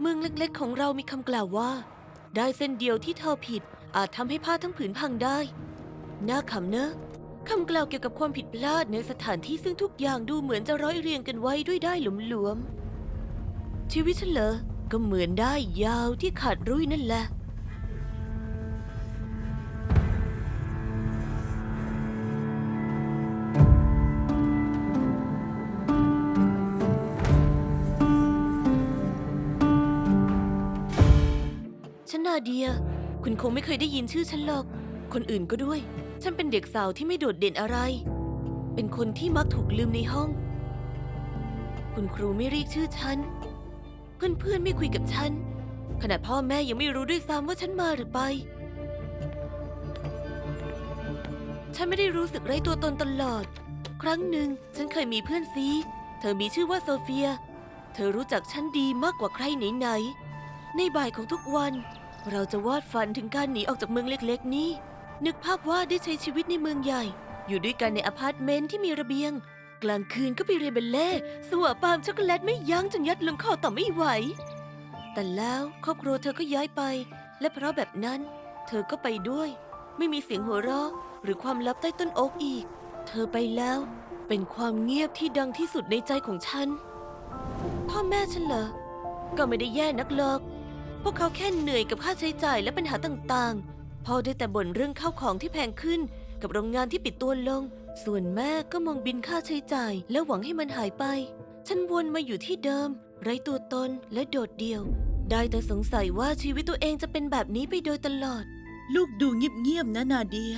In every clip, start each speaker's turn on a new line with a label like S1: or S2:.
S1: เมืองเล็กๆของเรามีคำกล่าวว่า ได้เส้นเดียวที่เธอผิดอาจทำให้ผ้าทั้งผืนพังได้ น่าขำเนอะคำกล่าวเกี่ยวกับความผิดพลาดในสถานที่ซึ่งทุกอย่างดูเหมือนจะร้อยเรียงกันไว้ด้วยได้หลวมๆชีวิตฉันเหรอก็เหมือนได้ยาวที่ขาดรุ่ยนั่นแหละ เดีย คุณคงไม่เคยได้ยินชื่อฉันหรอก คนอื่นก็ด้วย ฉันเป็นเด็กสาวที่ไม่โดดเด่นอะไร เป็นคนที่มักถูกลืมในห้อง คุณครูไม่เรียกชื่อฉัน เพื่อนๆไม่คุยกับฉัน ขนาดพ่อแม่ยังไม่รู้ด้วยซ้ำว่าฉันมาหรือไป ฉันไม่ได้รู้สึกไร้ตัวตนตลอด ครั้งหนึ่งฉันเคยมีเพื่อนซี เธอมีชื่อว่าโซเฟีย เธอรู้จักฉันดีมากกว่าใครไหนๆในบ่ายของทุกวัน เราจะวาดฝันถึงการหนีออกจากเมืองเล็กๆ นี้ นึกภาพว่าได้ใช้ชีวิตในเมืองใหญ่ อยู่ด้วยกันในอพาร์ตเมนต์ที่มีระเบียง กลางคืนก็ไปเรียนเบลเล่สวะปามช็อกโกแลตไม่ยั้งจนยัดลงคอต่อไม่ไหว แต่แล้วครอบครัวเธอก็ย้ายไป และเพราะแบบนั้น เธอก็ไปด้วย ไม่มีเสียงหัวเราะ หรือความลับใต้ต้นโอ๊กอีก เธอไปแล้ว เป็นความเงียบที่ดังที่สุดในใจของฉัน พ่อแม่ฉันเหรอ ก็ไม่ได้แย่นักหรอก พวกเขาแค่เหนื่อยกับค่าใช้จ่ายและปัญหาต่างๆ พ่อได้แต่บ่นเรื่องข้าวของที่แพงขึ้น กับโรงงานที่ปิดตัวลง ส่วนแม่ก็มองบินค่าใช้จ่าย และหวังให้มันหายไป ฉันวนมาอยู่ที่เดิม ไร้ตัวตนและโดดเดี่ยว ได้แต่สงสัยว่าชีวิตตัวเองจะเป็นแบบนี้ไปโดยตลอด
S2: ลูกดูเงียบๆนะนาเดีย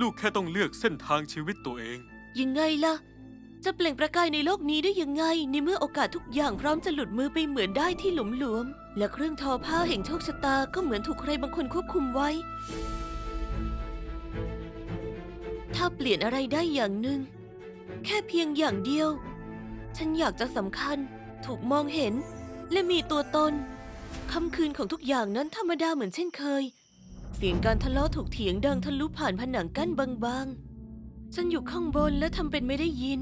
S3: ลูกแค่ต้องเลือกเส้นทางชีวิตตัวเอง
S1: ยังไงล่ะ จะเปล่งประกายในโลกนี้ได้ยังไง ในเมื่อโอกาสทุกอย่างพร้อมจะหลุดมือไปเหมือนได้ที่หลุมหลวม และเครื่องทอผ้าแห่งโชคชะตาก็เหมือนถูกใครบางคนควบคุมไว้ ถ้าเปลี่ยนอะไรได้อย่างหนึ่ง แค่เพียงอย่างเดียว ฉันอยากจะสำคัญ ถูกมองเห็น และมีตัวตนค่ำคืนของทุกอย่างนั้นธรรมดาเหมือนเช่นเคย เสียงการทะเลาะถกเถียงดังทะลุผ่านผนังกั้นบางๆ ฉันอยู่ข้างบนและทำเป็นไม่ได้ยิน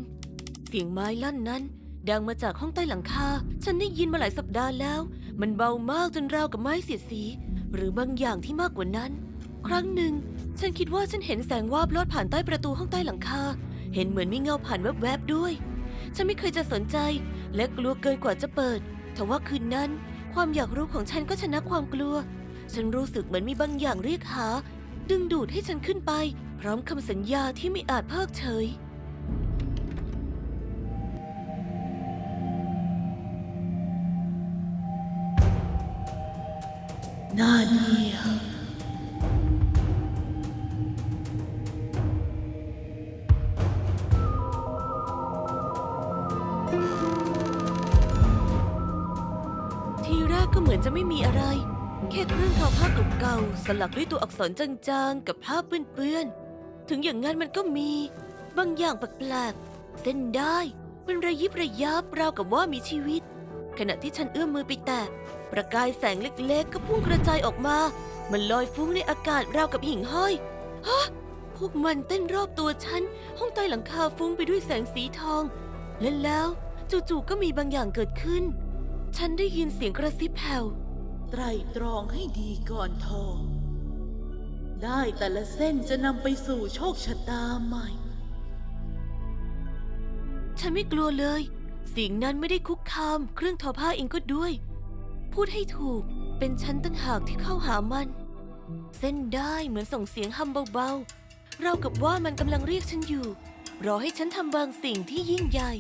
S1: เสียงไม้ลั่นนั้น ดังมาจากห้องใต้หลังคา ฉันได้ยินมาหลายสัปดาห์แล้ว มันเบามากจนราวกับไม้เสียดสี หรือบางอย่างที่มากกว่านั้น ครั้งหนึ่ง ฉันคิดว่าฉันเห็นแสงวาบลอดผ่านใต้ประตูห้องใต้หลังคา เห็นเหมือนมีเงาผ่านแวบๆด้วย ฉันไม่เคยจะสนใจ และกลัวเกินกว่าจะเปิดแต่ว่าคืนนั้น ความอยากรู้ของฉันก็ชนะความกลัว ฉันรู้สึกเหมือนมีบางอย่างเรียกหา ดึงดูดให้ฉันขึ้นไป พร้อมคำสัญญาที่ไม่อาจเพิกเฉย
S2: นาเดีย
S1: ทีแรกก็เหมือนจะไม่มีอะไร แค่เครื่องทอผ้าเก่าๆสลักด้วยตัวอักษรจางๆ กับผ้าเปื้อนๆ ถึงอย่างนั้นมันก็มี บางอย่างแปลกๆ เส้นได้เป็นระยิบระยับราวกับว่ามีชีวิต ขณะที่ฉันเอื้อมมือไปแตะประกายแสงเล็กๆ ก็พุ่งกระจายออกมา มันลอยฟุ้งในอากาศราวกับหิ่งห้อยฮะพวกมันเต้นรอบตัวฉัน ห้องใต้หลังคาฟุ้งไปด้วยแสงสีทอง และแล้วจู่ๆก็มีบางอย่างเกิดขึ้น ฉันได้ยินเสียงกระซิบแผ่ว
S2: ไตรตรองให้ดีก่อนทอได้แต่ละเส้นจะนำไปสู่โชคชะตาใหม่
S1: ฉันไม่กลัวเลย เสียงนั้นไม่ได้คุกคาม เครื่องทอผ้าเองก็ด้วย พูดให้ถูกเป็นฉันตั้งหากที่เข้าหามัน เส้นได้เหมือนส่งเสียงฮัมเบาๆเรากับว่ามันกำลังเรียกฉันอยู่ รอให้ฉันทำบางสิ่งที่ยิ่งใหญ่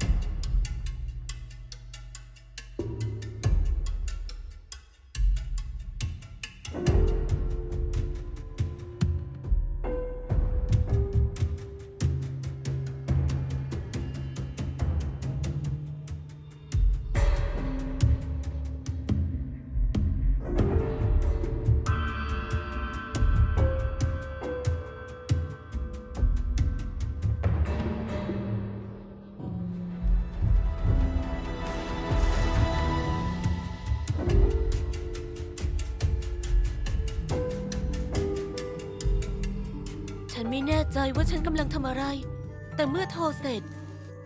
S1: ใจว่าฉันกำลังทำอะไร แต่เมื่อโทอเสร็จ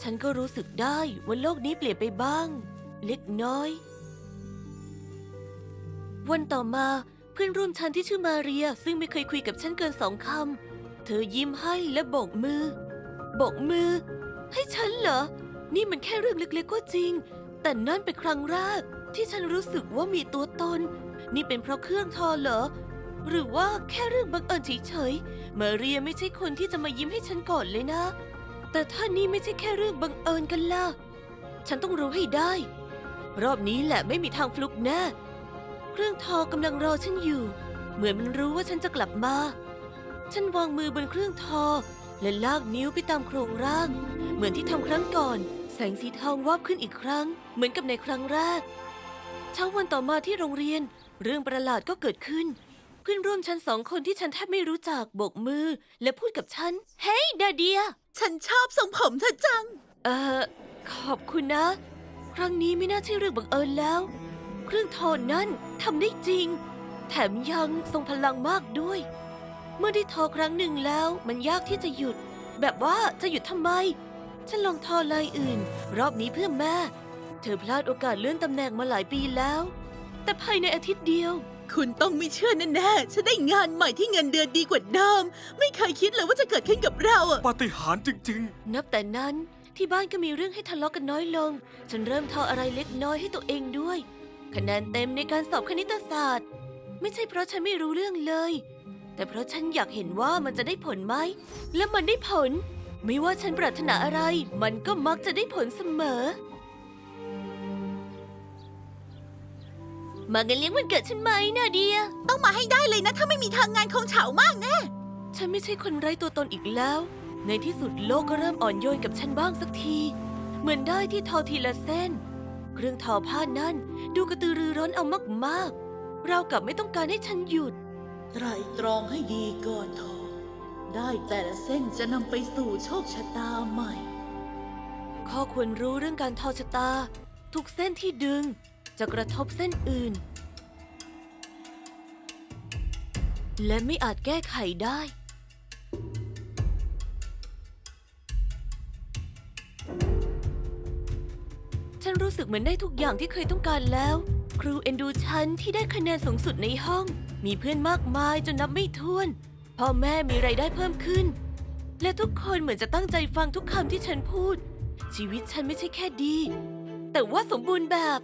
S1: ฉันก็รู้สึกได้ว่าโลกนี้เปลี่ยนไปบ้าง เล็กน้อย วันต่อมาเพื่อนร่วมชั้นที่ชื่อมาเรีย ซึ่งไม่เคยคุยกับฉันเกินสองคำ เธอยิ้มให้และโบกมือ โบกมือ ให้ฉันเหรอ นี่มันแค่เรื่องเล็กๆก็จริง แต่นั่นเป็นครั้งแรกที่ฉันรู้สึกว่ามีตัวตน นี่เป็นเพราะเครื่องทอเหรอ หรือว่าแค่เรื่องบังเอิญเฉยๆมาเรียไม่ใช่คนที่จะมายิ้มให้ฉันก่อนเลยนะ แต่ถ้านี่ไม่ใช่แค่เรื่องบังเอิญกันล่ะ ฉันต้องรู้ให้ได้ รอบนี้แหละไม่มีทางฟลุกแน่เครื่องทอกำลังรอฉันอยู่ เหมือนมันรู้ว่าฉันจะกลับมา ฉันวางมือบนเครื่องทอ และลากนิ้วไปตามโครงร่าง เหมือนที่ทำครั้งก่อน แสงสีทองวาบขึ้นอีกครั้ง เหมือนกับในครั้งแรกเช้าวันต่อมาที่โรงเรียน เรื่องประหลาดก็เกิดขึ้น เพื่อนร่วมชั้นสองคนที่ฉันแทบไม่รู้จักโบกมือ และพูดกับฉัน เฮ้ยดาเดีย
S2: ฉันชอบทรงผมเธอจัง
S1: เอ่อ ขอบคุณนะ ครั้งนี้ไม่น่าใช่เรื่องบังเอิญแล้ว เครื่องทอนั่นทำได้จริง แถมยังทรงพลังมากด้วย เมื่อได้ทอครั้งหนึ่งแล้วมันยากที่จะหยุด แบบว่าจะหยุดทำไม ฉันลองทอลายอื่น รอบนี้เพื่อแม่ เธอพลาดโอกาสเลื่อนตำแหน่งมาหลายปีแล้ว แต่ภายในอาทิตย์เดียว
S2: คุณต้องไม่เชื่อแน่ๆ ฉันได้งานใหม่ที่เงินเดือนดีกว่าเดิม ไม่เคยคิดเลยว่าจะเกิดขึ้นกับเราอะ
S3: ปาฏิหาริย์จริง
S1: นับแต่นั้นที่บ้านก็มีเรื่องให้ทะเลาะกันน้อยลง ฉันเริ่มทออะไรเล็กน้อยให้ตัวเองด้วย คะแนนเต็มในการสอบคณิตศาสตร์ ไม่ใช่เพราะฉันไม่รู้เรื่องเลย แต่เพราะฉันอยากเห็นว่ามันจะได้ผลไหม และมันได้ผล ไม่ว่าฉันปรารถนาอะไร มันก็มักจะได้ผลเสมอ มากันเลี้ยงวันเกิดฉันไหมนาเดีย
S2: ต้องมาให้ได้เลยนะ ถ้าไม่มีทางงานคงเฉามากแน่
S1: ฉันไม่ใช่คนไร้ตัวตนอีกแล้ว ในที่สุดโลกก็เริ่มอ่อนโยนกับฉันบ้างสักที เหมือนได้ที่ทอทีละเส้น เครื่องทอผ้านั่นดูกระตือรือร้นเอามากๆ เราวกับไม่ต้องการให้ฉันหยุด
S2: ไตรตรองให้ดีก่อนทอได้แต่ละเส้นจะนำไปสู่โชคชะตาใหม่
S1: ข้อควรรู้เรื่องการทอชะตา ทุกเส้นที่ดึง จะกระทบเส้นอื่น และไม่อาจแก้ไขได้ ฉันรู้สึกเหมือนได้ทุกอย่างที่เคยต้องการแล้ว ครูเอ็นดูฉันที่ได้คะแนนสูงสุดในห้อง มีเพื่อนมากมายจนนับไม่ถ้วน พ่อแม่มีไรายได้เพิ่มขึ้น และทุกคนเหมือนจะตั้งใจฟังทุกคำที่ฉันพูด ชีวิตฉันไม่ใช่แค่ดี แต่ว่าสมบูรณ์แบบ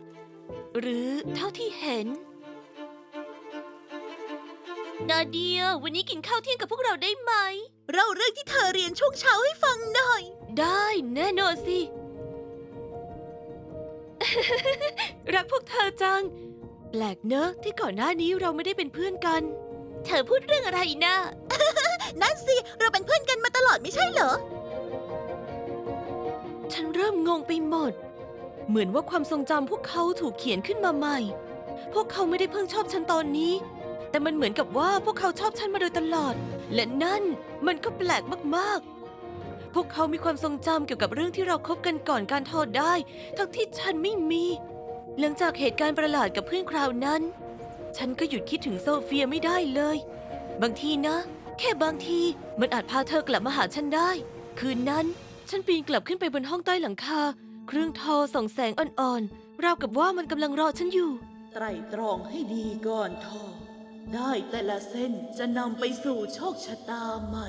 S1: หรือเท่าที่เห็น นาเดีย วันนี้กินข้าวเที่ยงกับพวกเราได้ไหม
S2: เราเรื่องที่เธอเรียนช่วงเช้าให้ฟังหน่อย
S1: ได้แน่นอนสิ รักพวกเธอจัง แปลกเนอะที่ก่อนหน้านี้เราไม่ได้เป็นเพื่อนกัน เธอพูดเรื่องอะไรนะ
S2: นั่นสิ เราเป็นเพื่อนกันมาตลอดไม่ใช่เหรอ
S1: ฉันเริ่มงงไปหมด เหมือนว่าความทรงจำพวกเขาถูกเขียนขึ้นมาใหม่ พวกเขาไม่ได้เพิ่งชอบฉันตอนนี้ แต่มันเหมือนกับว่าพวกเขาชอบฉันมาโดยตลอด และนั่นมันก็แปลกมากๆ พวกเขามีความทรงจำเกี่ยวกับเรื่องที่เราคบกันก่อนการทอดได้ ทั้งที่ฉันไม่มี หลังจากเหตุการณ์ประหลาดกับเพื่อนคราวนั้น ฉันก็หยุดคิดถึงโซเฟียไม่ได้เลย บางทีนะ แค่บางทีมันอาจพาเธอกลับมาหาฉันได้ คืนนั้น ฉันปีนกลับขึ้นไปบนห้องใต้หลังคา เครื่องทอส่องแสงอ่อนๆ ราวกับว่ามันกำลังรอฉันอยู่
S2: ไตรตรองให้ดีก่อนทอ ได้แต่ละเส้นจะนำไปสู่โชคชะตาใหม่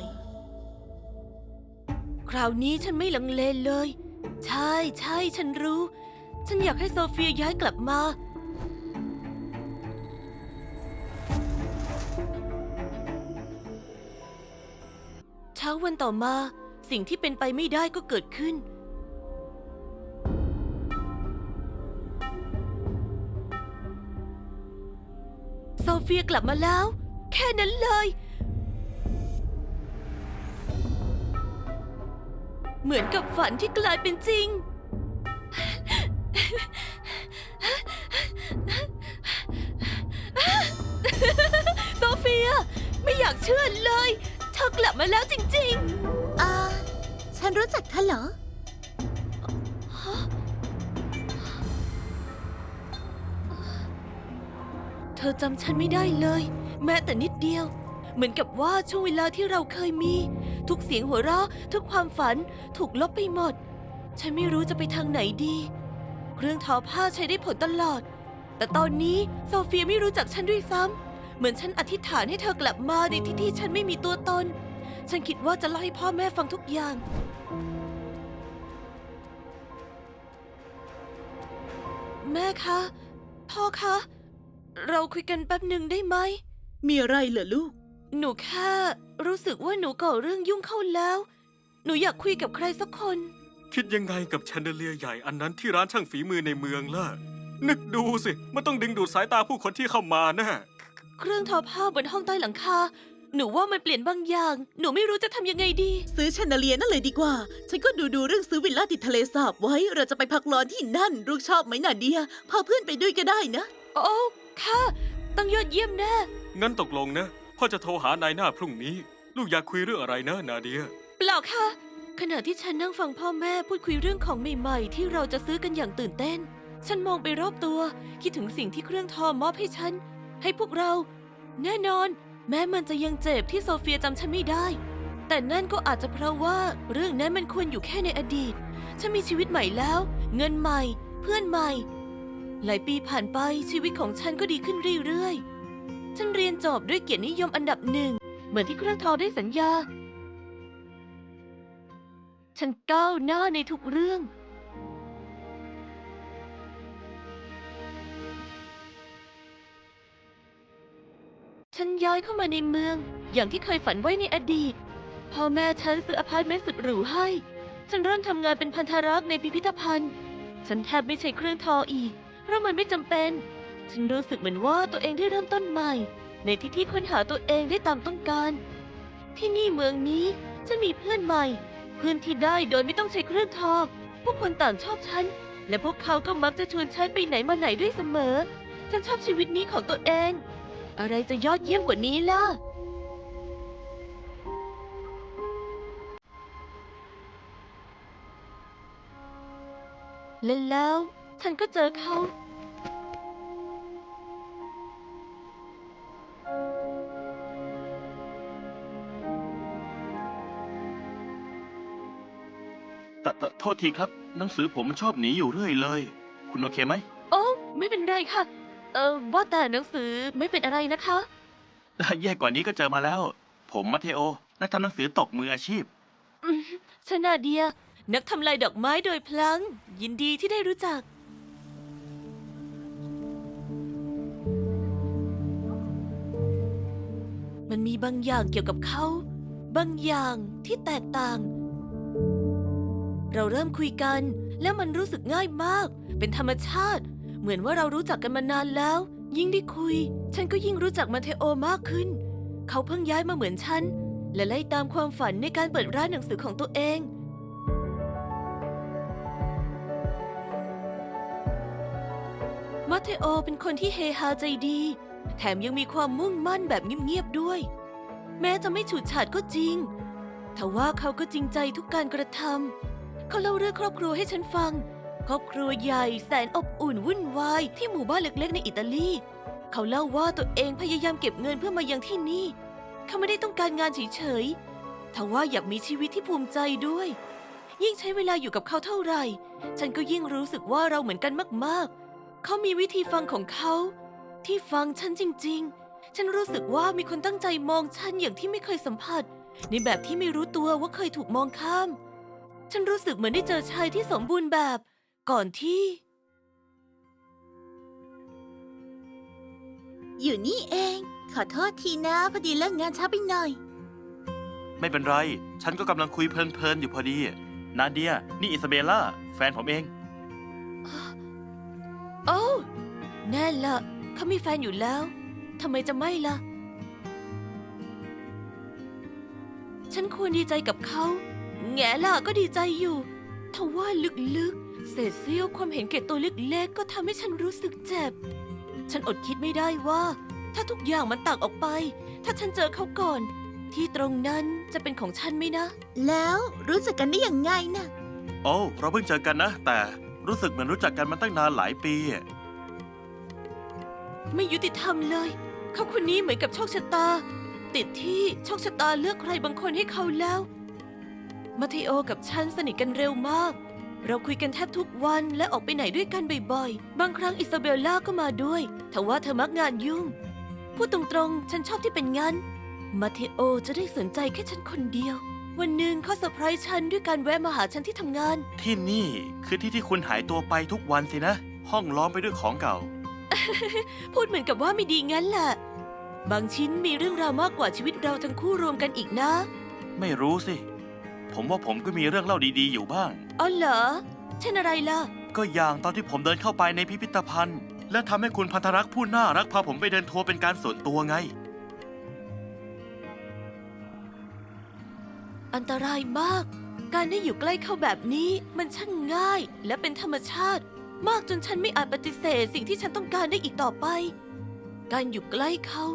S1: คราวนี้ฉันไม่ลังเลเลย ใช่ใช่ฉันรู้ ฉันอยากให้โซเฟียย้ายกลับมา เช้าวันต่อมาสิ่งที่เป็นไปไม่ได้ก็เกิดขึ้น เฟียกลับมาแล้ว แค่นั้นเลย เหมือนกับฝันที่กลายเป็นจริง โซเฟีย ไม่อยากเชื่อเลย เธอกลับมาแล้วจริง
S2: อ่า ฉันรู้จักเธอเหรอ
S1: เธอจำฉันไม่ได้เลย แม้แต่นิดเดียว เหมือนกับว่าช่วงเวลาที่เราเคยมี ทุกเสียงหัวเราะ ทุกความฝันถูกลบไปหมด ฉันไม่รู้จะไปทางไหนดี เครื่องทอผ้าใช้ได้ผลตลอด แต่ตอนนี้โซเฟียไม่รู้จักฉันด้วยซ้ำเหมือนฉันอธิษฐานให้เธอกลับมาในที่ที่ฉันไม่มีตัวตน ฉันคิดว่าจะเล่าให้พ่อแม่ฟังทุกอย่างแม่คะ พ่อคะ เราคุยกันแป๊บหนึ่งได้ไหม
S2: มีอะไรเหรอลูก
S1: หนูแค่รู้สึกว่าหนูก่อเรื่องยุ่งเข้าแล้ว หนูอยากคุยกับใครสักคน
S3: คิดยังไงกับแชนเดอเลียร์ใหญ่อันนั้นที่ร้านช่างฝีมือในเมืองล่ะ นึกดูสิ มันต้องดึงดูดสายตาผู้คนที่เข้ามาแน่
S1: เครื่องทอผ้าบนห้องใต้หลังคา หนูว่ามันเปลี่ยนบางอย่าง หนูไม่รู้จะทำยังไงดี
S2: ซื้อแชนเดอเลียร์นั่นเลยดีกว่า ฉันก็ดูดูๆเรื่องซื้อวิลล่าติดทะเลสาบไว้ เราจะไปพักร้อนที่นั่นลูกชอบไหมนาเดีย พาเพื่อนไปด้วยก็ได้นะ
S1: โอ้ค่ะต้องยอดเยี่ยมแน่
S3: งั้นตกลงนะ พ่อจะโทรหานายหน้าพรุ่งนี้ ลูกอยากคุยเรื่องอะไรนะนาเดีย
S1: เปล่าค่ะ ขณะที่ฉันนั่งฟังพ่อแม่พูดคุยเรื่องของใหม่ๆ ที่เราจะซื้อกันอย่างตื่นเต้น ฉันมองไปรอบตัว คิดถึงสิ่งที่เครื่องทอมอบให้ฉัน ให้พวกเรา แน่นอน แม้มันจะยังเจ็บที่โซเฟียจำฉันไม่ได้ แต่นั่นก็อาจจะเพราะว่าเรื่องนั้นมันควรอยู่แค่ในอดีต ฉันมีชีวิตใหม่แล้ว เงินใหม่ เพื่อนใหม่ หลายปีผ่านไปชีวิตของฉันก็ดีขึ้นเรื่อยๆ ฉันเรียนจบด้วยเกียรตินิยมอันดับหนึ่ง เหมือนที่เครื่องทอได้สัญญา ฉันก้าวหน้าในทุกเรื่อง ฉันย้ายเข้ามาในเมือง อย่างที่เคยฝันไว้ในอดีต พ่อแม่ฉันซื้ออพาร์ตเมนต์สุดหรูให้ ฉันเริ่มทำงานเป็นพันธรักษ์ในพิพิธภัณฑ์ ฉันแทบไม่ใช้เครื่องทออีก ราะมันไม่จำเป็น ฉันรู้สึกเหมือนว่าตัวเองได้เริ่มต้นใหม่ ในที่ที่ค้นหาตัวเองได้ตามต้องการ ที่นี่เมืองนี้ฉันมีเพื่อนใหม่ เพื่อนที่ได้โดยไม่ต้องใช้เครื่องทอพวกคนต่างชอบฉัน และพวกเขาก็มักจะชวนฉันไปไหนมาไหนด้วยเสมอ ฉันชอบชีวิตนี้ของตัวเอง อะไรจะยอดเยี่ยมกว่านี้ล่ะ และแล้ว ฉันก็เจอเขา
S4: แต่แต่โทษทีครับ หนังสือผมมันชอบหนีอยู่เรื่อยเลย คุณโอเคไหม
S1: โอ้ไม่เป็นไรค่ะ เออว่าแต่หนังสือไม่เป็นอะไรนะคะ
S4: แย่กว่านี้ก็เจอมาแล้ว ผมมัทเทโอ นักทำหนังสือตกมืออาชีพ
S1: อืมชนาเดีย นักทำลายดอกไม้โดยพลัง ยินดีที่ได้รู้จัก มันมีบางอย่างเกี่ยวกับเขา บางอย่างที่แตกต่าง เราเริ่มคุยกัน แล้วมันรู้สึกง่ายมาก เป็นธรรมชาติ เหมือนว่าเรารู้จักกันมานานแล้ว ยิ่งได้คุย ฉันก็ยิ่งรู้จักมาเทโอมากขึ้น เขาเพิ่งย้ายมาเหมือนฉัน และไล่ตามความฝันในการเปิดร้านหนังสือของตัวเองมาเทโอเป็นคนที่เฮฮาใจดี แถมยังมีความมุ่งมั่นแบบเงียบๆด้วย แม้จะไม่ฉูดฉาดก็จริงทว่าเขาก็จริงใจทุกการกระทำ เขาเล่าเรื่องครอบครัวให้ฉันฟัง ครอบครัวใหญ่แสนอบอุ่นวุ่นวายที่หมู่บ้านเล็กๆ ในอิตาลี เขาเล่าว่าตัวเองพยายามเก็บเงินเพื่อมายังที่นี่ เขาไม่ได้ต้องการงานเฉยๆ ทว่าอยากมีชีวิตที่ภูมิใจด้วย ยิ่งใช้เวลาอยู่กับเขาเท่าไหร่ ฉันก็ยิ่งรู้สึกว่าเราเหมือนกันมากๆ เขามีวิธีฟังของเขา ที่ฟังฉันจริง ๆ ฉันรู้สึกว่ามีคนตั้งใจมองฉันอย่างที่ไม่เคยสัมผัส ในแบบที่ไม่รู้ตัวว่าเคยถูกมองข้าม ฉันรู้สึกเหมือนได้เจอชายที่สมบูรณ์แบบ ก่อนที่
S2: อยู่นี่เอง ขอโทษทีนะ พอดีเลิกงานช้าไปหน่อย
S4: ไม่เป็นไร ฉันก็กำลังคุยเพลินๆอยู่พอดี นาเดีย นี่อิซาเบล่า แฟนผมเอง
S1: โอ้แน่ละ เขามีแฟนอยู่แล้ว ทำไมจะไม่ล่ะ ฉันควรดีใจกับเขา แง่ล่ะก็ดีใจอยู่ทว่าลึกๆ เศษเสี้ยวความเห็นแก่ตัวเล็กๆ ก็ทำให้ฉันรู้สึกเจ็บ ฉันอดคิดไม่ได้ว่า ถ้าทุกอย่างมันต่างออกไป ถ้าฉันเจอเขาก่อน ที่ตรงนั้นจะเป็นของฉันไหมนะ
S2: แล้วรู้จักกันได้อย่างไงนะ
S4: โอ้ เราเพิ่งเจอกันนะ แต่รู้สึกเหมือนรู้จักกันมาตั้งนานหลายปี
S1: ไม่ยุติธรรมเลย เขาคนนี้เหมือนกับโชคชะตา ติดที่โชคชะตาเลือกใครบางคนให้เขาแล้วมาเทโอกับฉันสนิทกันเร็วมาก เราคุยกันแทบทุกวันและออกไปไหนด้วยกันบ่อยๆ บางครั้งอิซาเบลล่าก็มาด้วยแต่ว่าเธอมักงานยุ่ง พูดตรงๆ ฉันชอบที่เป็นงานมาเทโอจะได้สนใจแค่ฉันคนเดียว วันหนึ่งเขาเซอร์ไพรส์ฉันด้วยการแวะมาหาฉันที่ทำงาน
S4: ที่นี่คือที่ที่คุณหายตัวไปทุกวันสินะ ห้องล้อมไปด้วยของเก่า
S1: พูดเหมือนกับว่าไม่ดีงั้นแหละบางชิ้นมีเรื่องราวมากกว่าชีวิตเราทั้งคู่รวมกันอีกนะ
S4: ไม่รู้สิ ผมว่าผมก็มีเรื่องเล่าดีๆอยู่บ้าง
S1: อ๋อเหรอ เช่นอะไรล่ะ
S4: ก็อย่างตอนที่ผมเดินเข้าไปในพิพิธภัณฑ์ และทำให้คุณพันธรักษ์ผู้น่ารักพาผมไปเดินทัวร์เป็นการส่วนตัวไง
S1: อันตรายมาก การได้อยู่ใกล้เขาแบบนี้มันช่างง่ายและเป็นธรรมชาติ มากจนฉันไม่อาจปฏิเสธสิ่งที่ฉันต้องการได้อีกต่อไป การอยู่ใกล้เขา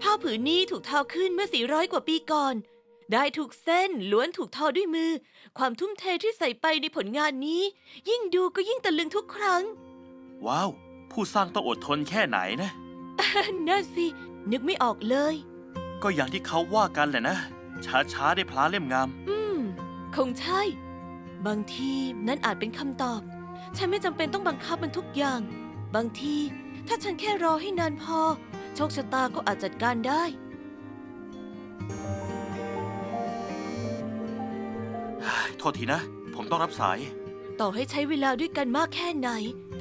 S1: ผ้าผืนนี้ถูกทอขึ้นเมื่อ 400 กว่าปีก่อน ได้ถูกเส้นล้วนถูกทอด้วยมือ ความทุ่มเทที่ใส่ไปในผลงานนี้ ยิ่งดูก็ยิ่งตะลึงทุกครั้ง
S4: ว้าว ผู้สร้างต้องอดทนแค่ไหนนะ
S1: นั่นสิ นึกไม่ออกเลย
S4: ก็อย่างที่เขาว่ากันแหละนะ ช้าๆได้พลาเล่มงาม
S1: อืม คงใช่ บางทีนั่นอาจเป็นคำตอบ ฉันไม่จำเป็นต้องบังคับมันทุกอย่าง บางที ถ้าฉันแค่รอให้นานพอ โชคชะตาก็อาจจัดการได้
S4: โทษทีนะ ผมต้องรับสาย
S1: ต่อให้ใช้เวลาด้วยกันมากแค่ไหน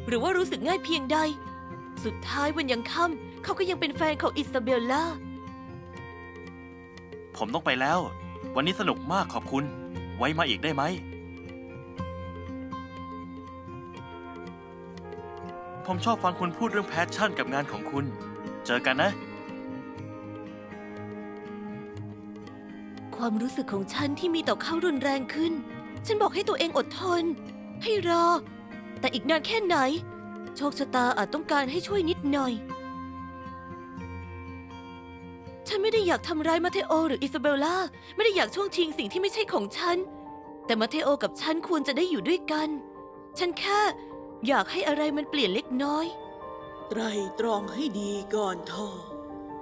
S1: หรือว่ารู้สึกง่ายเพียงใด สุดท้ายวันยังค่ำเขาก็ยังเป็นแฟนของอิซาเบลล่า
S4: ผมต้องไปแล้ว วันนี้สนุกมากขอบคุณ ไว้มาอีกได้ไหม ผมชอบฟังคุณพูดเรื่องแพชชั่นกับงานของคุณ เจอกันนะ
S1: ความรู้สึกของฉันที่มีต่อเขารุนแรงขึ้น ฉันบอกให้ตัวเองอดทน ให้รอ แต่อีกนานแค่ไหน โชคชะตาอาจต้องการให้ช่วยนิดหน่อย ฉันไม่ได้อยากทำร้ายมาเทโอหรืออิซาเบลล่า ไม่ได้อยากช่วงชิงสิ่งที่ไม่ใช่ของฉัน แต่มาเทโอกับฉันควรจะได้อยู่ด้วยกัน ฉันแค่ อยากให้อะไรมันเปลี่ยนเล็กน้อย
S2: ไตรตรองให้ดีก่อนทอ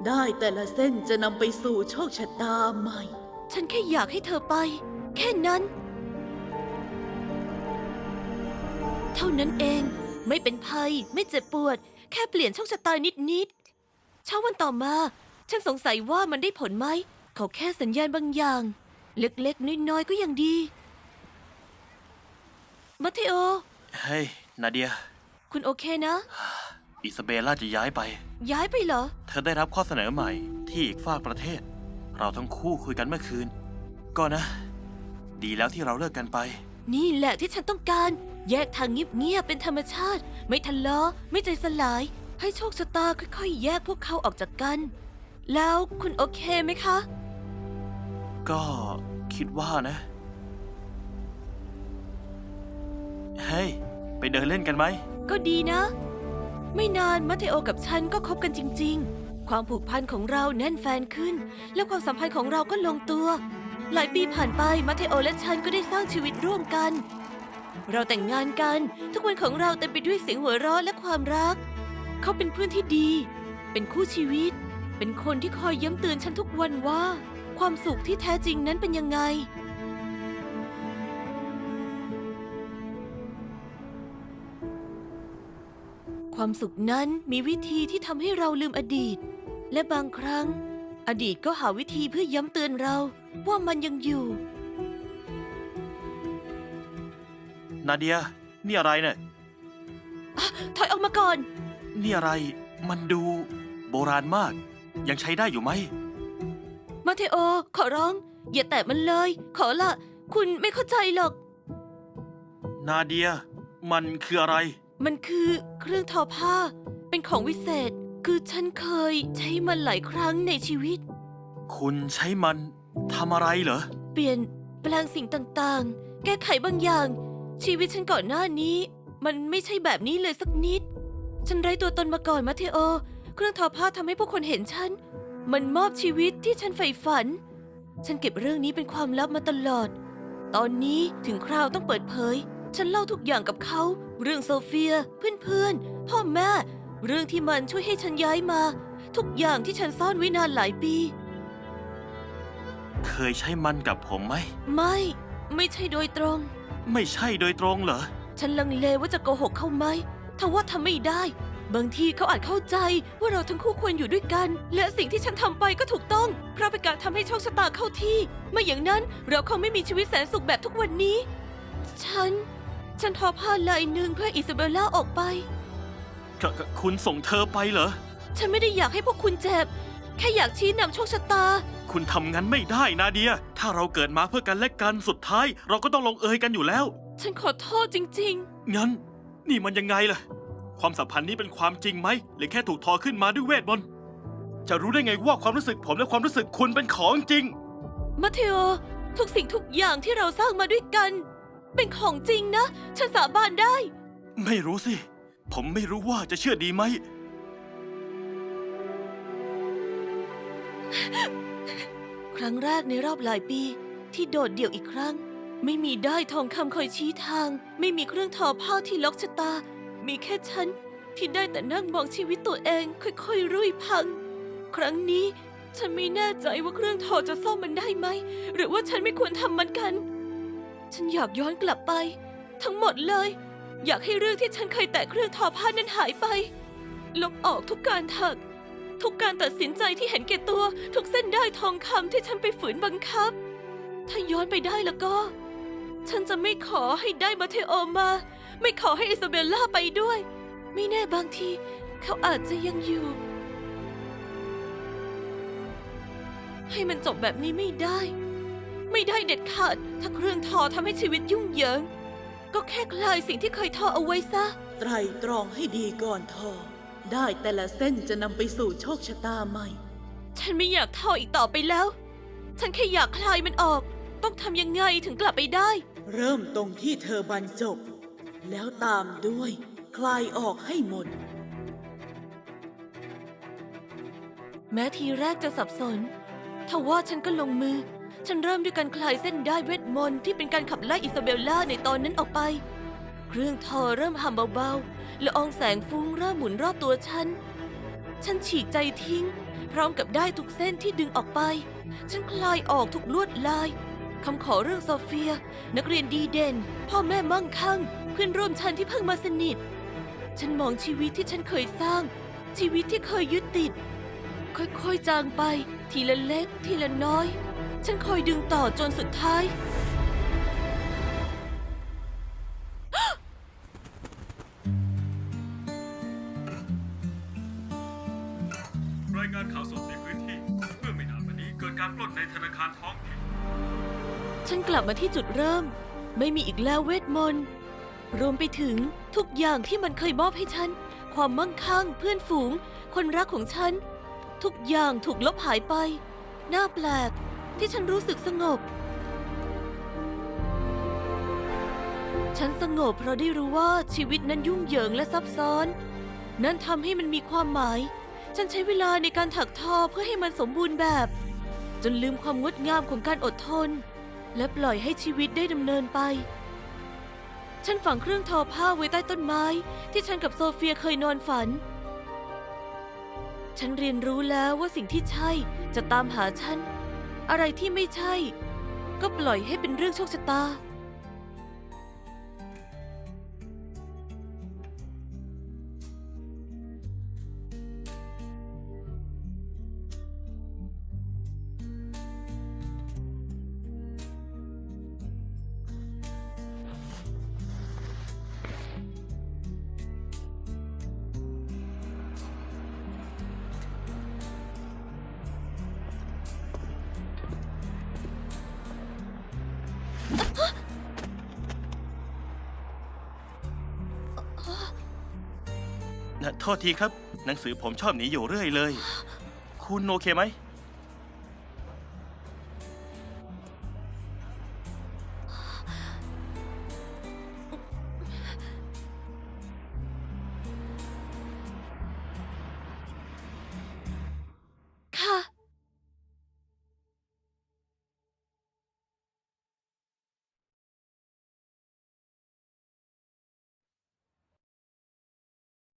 S2: ได้แต่ละเส้นจะนำไปสู่โชคชะตาใหม่
S1: ฉันแค่อยากให้เธอไป แค่นั้น เท่านั้นเอง ไม่เป็นภัย ไม่เจ็บปวด แค่เปลี่ยนโชคชะตานิดๆเช้าวันต่อมา ฉันสงสัยว่ามันได้ผลไหมเขาแค่สัญญาณบางอย่าง เล็กๆน้อยๆก็ยังดี มัทเทโอ
S4: เฮ้ย นาเดีย
S1: คุณโอเคนะ
S4: อิซาเบลล่าจะย้ายไป
S1: ย้ายไปเหรอ
S4: เธอได้รับข้อเสนอใหม่ที่อีกฝากประเทศ เราทั้งคู่คุยกันเมื่อคืน ก็นะ ดีแล้วที่เราเลิกกันไป
S1: นี่แหละที่ฉันต้องการ แยกทางเงียบๆเป็นธรรมชาติ ไม่ทะเลาะไม่ใจสลาย ให้โชคชะตาค่อยๆ แยกพวกเขาออกจากกัน แล้วคุณโอเคไหมคะ
S4: ก็คิดว่านะ เฮ้ย ไปเดินเล่นกันไหม
S1: ก็ดีนะ ไม่นานมัทเทโอกับฉันก็คบกันจริง ๆ ความผูกพันของเราแน่นแฟนขึ้น และความสัมพันธ์ของเราก็ลงตัว หลายปีผ่านไปมัทเทโอและฉันก็ได้สร้างชีวิตร่วมกัน เราแต่งงานกัน ทุกวันของเราเต็มไปด้วยเสียงหัวเราะและความรัก เขาเป็นเพื่อนที่ดี เป็นคู่ชีวิต เป็นคนที่คอยย้ำเตือนฉันทุกวันว่า ความสุขที่แท้จริงนั้นเป็นยังไง ความสุขนั้นมีวิธีที่ทำให้เราลืมอดีต และบางครั้ง อดีตก็หาวิธีเพื่อย้ำเตือนเราว่ามันยังอยู่
S4: นาเดีย นี่อะไรเนี่ย
S1: ถอยออกมาก่อน
S4: นี่อะไร มันดูโบราณมาก ยังใช้ได้อยู่ไหม
S1: มาเทโอ ขอร้อง อย่าแตะมันเลย ขอละ คุณไม่เข้าใจหรอก
S4: นาเดีย มันคืออะไร
S1: มันคือเครื่องทอผ้า เป็นของวิเศษ คือฉันเคยใช้มันหลายครั้งในชีวิต
S4: คุณใช้มันทำอะไรเหรอ
S1: เปลี่ยนแปลงสิ่งต่างๆ แก้ไขบางอย่าง ชีวิตฉันก่อนหน้านี้ มันไม่ใช่แบบนี้เลยสักนิด ฉันไร้ตัวตนมาก่อนมาเทโอ เครื่องทอผ้าทำให้ผู้คนเห็นฉัน มันมอบชีวิตที่ฉันใฝ่ฝัน ฉันเก็บเรื่องนี้เป็นความลับมาตลอด ตอนนี้ถึงคราวต้องเปิดเผย ฉันเล่าทุกอย่างกับเขา เรื่องโซเฟีย เพื่อนๆ พ่อแม่ เรื่องที่มันช่วยให้ฉันย้ายมา ทุกอย่างที่ฉันซ่อนไว้นานหลายปี
S4: เคยใช้มันกับผมไหม
S1: ไม่ ไม่ใช่โดยตรง
S4: ไม่ใช่โดยตรงเหรอ
S1: ฉันลังเลว่าจะโกหกเขาไหมถ้าว่าทำไม่ได้ บางทีเขาอาจเข้าใจว่าเราทั้งคู่ควรอยู่ด้วยกัน และสิ่งที่ฉันทำไปก็ถูกต้อง เพราะเป็นการทำให้โชคชะตาเข้าที่ ไม่อย่างนั้นเราคงไม่มีชีวิตแสนสุขแบบทุกวันนี้ ฉัน ฉันทอผ้าลายหนึ่งเพื่ออิซาเบลล่าออกไป
S4: กกคุณส่งเธอไปเหรอ
S1: ฉันไม่ได้อยากให้พวกคุณเจ็บ แค่อยากชี้นำโชคชะตา
S4: คุณทำงั้นไม่ได้นาเดีย ถ้าเราเกิดมาเพื่อกันและกันสุดท้าย เราก็ต้องลงเอยกันอยู่แล้ว
S1: ฉันขอโทษจริง
S4: งั้น นี่มันยังไงล่ะ ความสัมพันธ์นี้เป็นความจริงไหม หรือแค่ถูกทอขึ้นมาด้วยเวทมนต์จะรู้ได้ไงว่าความรู้สึกผมและความรู้สึกคุณเป็นของจริง
S1: ๆมาเทโอ ทุกสิ่งทุกอย่างที่เราสร้างมาด้วยกัน เป็นของจริงนะ ฉันสาบานได้
S4: ไม่รู้สิ ผมไม่รู้ว่าจะเชื่อดีไหม
S1: ครั้งแรกในรอบหลายปี ที่โดดเดี่ยวอีกครั้ง ไม่มีได้ายทองคำคอยชี้ทาง ไม่มีเครื่องทอผ้าที่ล็อกชะตา มีแค่ฉันที่ได้แต่นั่งมองชีวิตตัวเองค่อยๆรุ่ยพัง ครั้งนี้ ฉันไม่แน่ใจว่าเครื่องทอจะซ่อมมันได้ไหม หรือว่าฉันไม่ควรทำมันกัน ฉันอยากย้อนกลับไป ทั้งหมดเลย อยากให้เรื่องที่ฉันเคยแตะเครื่องทอผ้านั้นหายไป ลบออกทุกการถัก ทุกการตัดสินใจที่เห็นแก่ตัว ทุกเส้นได้ทองคำที่ฉันไปฝืนบังคับ ถ้าย้อนไปได้แล้วก็ ฉันจะไม่ขอให้ได้มาเทโอมา ไม่ขอให้อิซาเบลล่าไปด้วย ไม่แน่บางที เขาอาจจะยังอยู่ ให้มันจบแบบนี้ไม่ได้ ไม่ได้เด็ดขาด ถ้าเครื่องทอทำให้ชีวิตยุ่งเหยิง ก็แค่คลายสิ่งที่เคยทอเอาไว้ซะ
S2: ไตรตรองให้ดีก่อนทอ ได้แต่ละเส้นจะนำไปสู่โชคชะตาใหม่
S1: ฉันไม่อยากทออีกต่อไปแล้ว ฉันแค่อยากคลายมันออก ต้องทำยังไงถึงกลับไปได้
S2: เริ่มตรงที่เธอบรรจบ แล้วตามด้วย คลายออกให้หมด
S1: แม้ทีแรกจะสับสนทว่าฉันก็ลงมือ ฉันเริ่มด้วยการคลายเส้นได้เวทมนต์ที่เป็นการขับไล่อิซาเบลล่าในตอนนั้นออกไป เครื่องทอเริ่มห่ำเบาๆและอองแสงฟุ้งเริ่มหมุนรอบตัวฉัน ฉันฉีกใจทิ้ง พร้อมกับได้ทุกเส้นที่ดึงออกไป ฉันคลายออกทุกลวดลายคำขอเรื่องโซเฟีย นักเรียนดีเด่น พ่อแม่มั่งคั่ง เพื่อนร่วมชั้นที่เพิ่งมาสนิท ฉันมองชีวิตที่ฉันเคยสร้าง ชีวิตที่เคยยึดติด ค่อยๆจางไป ทีละเล็กทีละน้อย ฉันคอยดึงต่อจนสุดท้าย
S3: รายงานข่าวสดในพื้นที่ เมื่อไม่นานมานี้เกิดการปล้นในธนาคารท้องถิ่น
S1: ฉันกลับมาที่จุดเริ่ม ไม่มีอีกแล้วเวทมนต์ รวมไปถึงทุกอย่างที่มันเคยมอบให้ฉัน ความมั่งคั่ง เพื่อนฝูง คนรักของฉัน ทุกอย่างถูกลบหายไป น่าแปลก ที่ฉันรู้สึกสงบ ฉันสงบเพราะได้รู้ว่าชีวิตนั้นยุ่งเหยิงและซับซ้อน นั่นทำให้มันมีความหมาย ฉันใช้เวลาในการถักทอเพื่อให้มันสมบูรณ์แบบ จนลืมความงดงามของการอดทน และปล่อยให้ชีวิตได้ดำเนินไป ฉันฝังเครื่องทอผ้าไว้ใต้ต้นไม้ ที่ฉันกับโซเฟียเคยนอนฝันฉันเรียนรู้แล้วว่าสิ่งที่ใช่จะตามหาฉัน อะไรที่ไม่ใช่ ก็ปล่อยให้เป็นเรื่องโชคชะตา
S4: โทษทีครับ หนังสือผมชอบหนีอยู่เรื่อยเลย คุณโอเคไหม